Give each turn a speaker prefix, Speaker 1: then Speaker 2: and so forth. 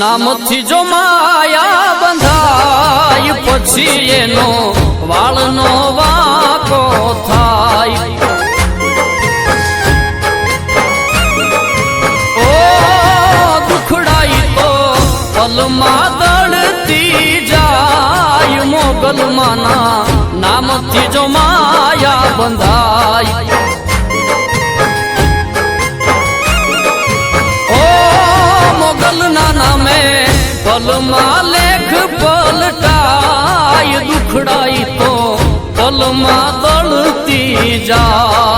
Speaker 1: નામથી જો માયા બંધાય પછી એનો વાળનો પલમાં દળતી જાય, મોગલ માના નામથી જો માયા બંધાય. ઓ મોગલ ના નામે પલમાં લેખ પલટાય દુખડાય તો પલમાં દળતી જાય.